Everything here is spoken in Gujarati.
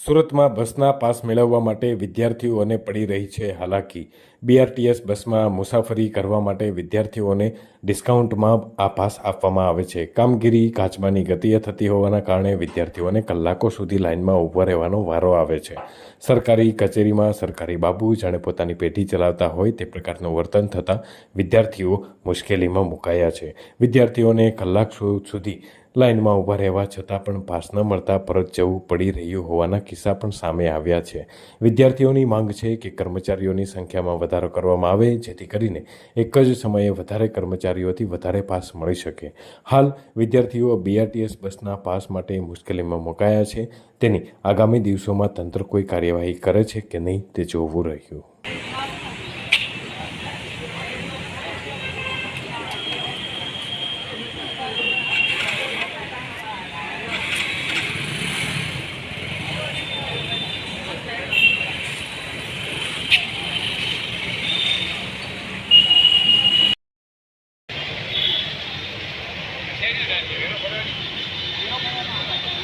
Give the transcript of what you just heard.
સુરતમાં બસના પાસ મેળવવા માટે વિદ્યાર્થીઓને પડી રહી છે હાલાકી. બીઆરટીએસ બસમાં મુસાફરી કરવા માટે વિદ્યાર્થીઓને ડિસ્કાઉન્ટમાં આ પાસ આપવામાં આવે છે. કામગીરી કાચબાની ગતિએ થતી હોવાના કારણે વિદ્યાર્થીઓને કલાકો સુધી લાઇનમાં ઊભા રહેવાનો વારો આવે છે. સરકારી કચેરીમાં સરકારી બાબુ જાણે પોતાની પેઢી ચલાવતા હોય તે પ્રકારનું વર્તન થતાં વિદ્યાર્થીઓ મુશ્કેલીમાં મુકાયા છે. વિદ્યાર્થીઓને કલાક સુધી લાઇનમાં ઊભા રહેવા છતાં પણ પાસ ન મળતા પરત જવું પડી રહ્યું હોવાના કિસ્સા પણ સામે આવ્યા છે. વિદ્યાર્થીઓની માંગ છે કે કર્મચારીઓની સંખ્યામાં વધારો કરવામાં આવે, જેથી કરીને એક જ સમયે વધારે કર્મચારીઓથી વધારે પાસ મળી શકે. હાલ, વિદ્યાર્થીઓ બીઆરટીએસ બસના પાસ માટે મુશ્કેલીમાં મુકાયા છે. તેની આગામી દિવસોમાં તંત્ર કોઈ કાર્યવાહી કરે છે કે નહીં, તે જોવું રહ્યું. 上のこのように上のこのように